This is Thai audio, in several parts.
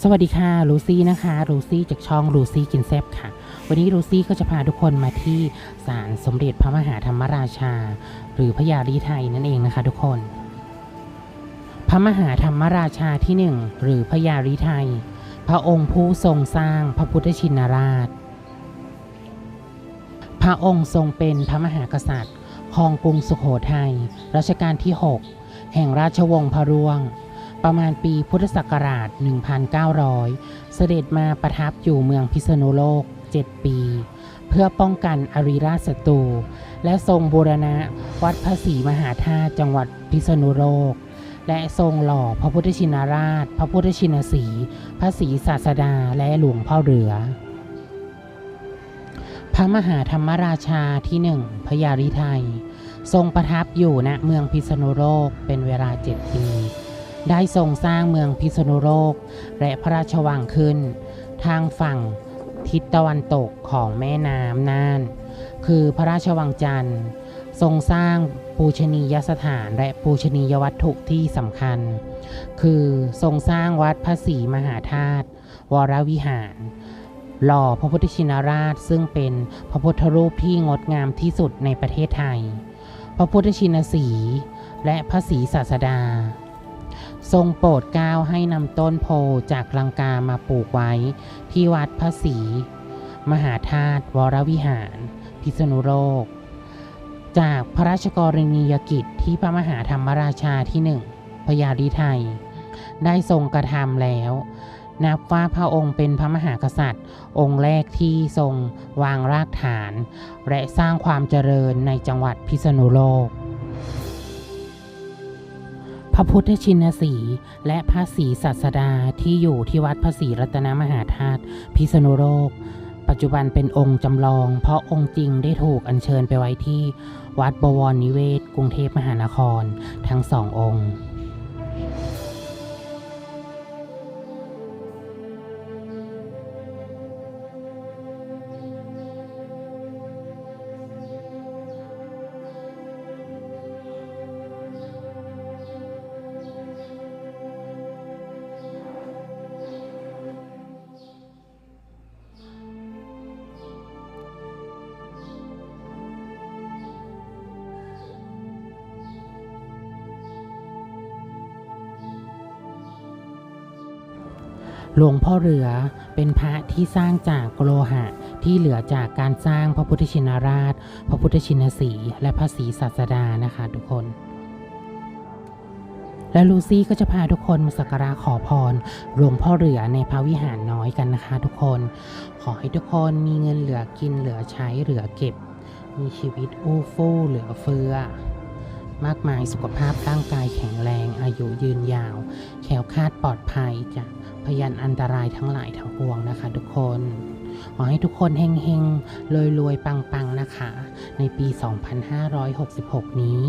สวัสดีค่ะลูซี่นะคะลูซี่จากช่องลูซี่กินแซบค่ะ วันนี้ลูซี่ก็จะพาทุกคนมาที่ศาลสมเด็จพระมหาธรรมราชา หรือพระยาลีไทยนั่นเองนะคะทุกคน พระมหาธรรมราชาที่หนึ่งหรือพระยาลีไทย พระองค์ผู้ทรงสร้างพระพุทธชินราช พระองค์ทรงเป็นพระมหากษัตริย์ครองกรุงสุขโขทัยรัชกาลที่ 6 แห่งราชวงศ์พระร่วง ประมาณปีพุทธศักราช 1900 เสด็จมาประทับอยู่เมืองพิษณุโลก 7 ปี เพื่อป้องกันอริราชศัตรู และทรงบูรณะวัดพระศรีมหาธาตุจังหวัดพิษณุโลก และทรงหล่อพระพุทธชินราช พระพุทธชินสี พระศรีศาสดาและหลวงพ่อเหลือ พระมหาธรรมราชาที่หนึ่งพระยาริไทย ทรงประทับอยู่ณเมืองพิษณุโลกเป็นเวลาเจ็ดปี ได้ทรงสร้างเมืองพิษณุโลก และพระราชวังขึ้น ทางฝั่งทิศตะวันตกของแม่น้ำน่าน คือพระราชวังจันทร์ ทรงสร้างปูชนียสถานและปูชนียวัตถุที่สำคัญ คือทรงสร้างวัดพระศรีมหาธาตุวรวิหาร หล่อพระพุทธชินราชซึ่งเป็นพระพุทธรูปที่งดงามที่สุดในประเทศไทย พระพุทธชินสีและพระศรีศาสดา ทรงโปรดเกล้าให้นำต้นโพจากลังกามาปลูกไว้ ที่วัดพระศรีมหาธาตุวรวิหาร พิษณุโลก จากพระราชกรณียกิจที่พระมหาธรรมราชาที่หนึ่งพญาลิไทย ได้ทรงกระทำแล้ว นับว่าพระองค์เป็นพระมหากษัตริย์ องค์แรกที่ทรงวางรากฐาน และสร้างความเจริญในจังหวัดพิษณุโลก พระพุทธชินสีและพระศรีศาสดาที่อยู่ที่วัดพระศรีรัตนมหาธาตุพิษณุโลก ปัจจุบันเป็นองค์จำลอง เพราะองค์จริงได้ถูกอัญเชิญไปไว้ที่ วัดบวรนิเวศ กรุงเทพมหานคร ทั้งสององค์ หลวงพ่อเหลือเป็นพระที่สร้างจากโลหะที่เหลือจากการสร้างพระพุทธชินราช พระพุทธชินสีและพระศรีศาสดานะคะทุกคน และลูซี่ก็จะพาทุกคนมาสักการะขอพรหลวงพ่อเหลือในพระวิหารน้อยกันนะคะ ทุกคน ขอให้ทุกคนมีเงินเหลือกินเหลือใช้เหลือเก็บ มีชีวิตอู้ฟู่เหลือเฟือมากมายสุขภาพร่างกายแข็งแรงอายุยืนยาว แขล้วคาดปลอดภัยจาก พยันอันตรายทั้งหลายทั้งปวงนะคะ ทุกคน ขอให้ทุกคนเฮงเฮงรวยๆ ปังปังนะคะ ในปี 2566 นี้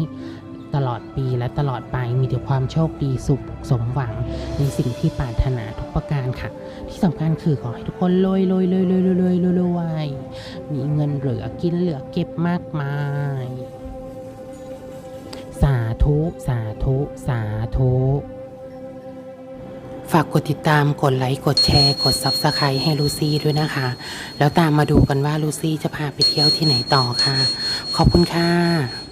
ตลอดปีและตลอดไปมีแต่ความโชคดีสุขสมหวัง ในสิ่งที่ปรารถนาทุกประการค่ะ ที่สำคัญคือขอให้ทุกคนรวยรวยรวยรวยรวยรวยรวยมีเงินเหลือกินเหลือเก็บมากมาย สาธุ สาธุ สาธุ ฝากกดติดตามกดไลค์กดแชร์ กด Subscribe ให้ลูซี่ด้วยนะคะ แล้วตามมาดูกันว่าลูซี่จะพาไปเที่ยวที่ไหนต่อค่ะ ขอบคุณค่ะ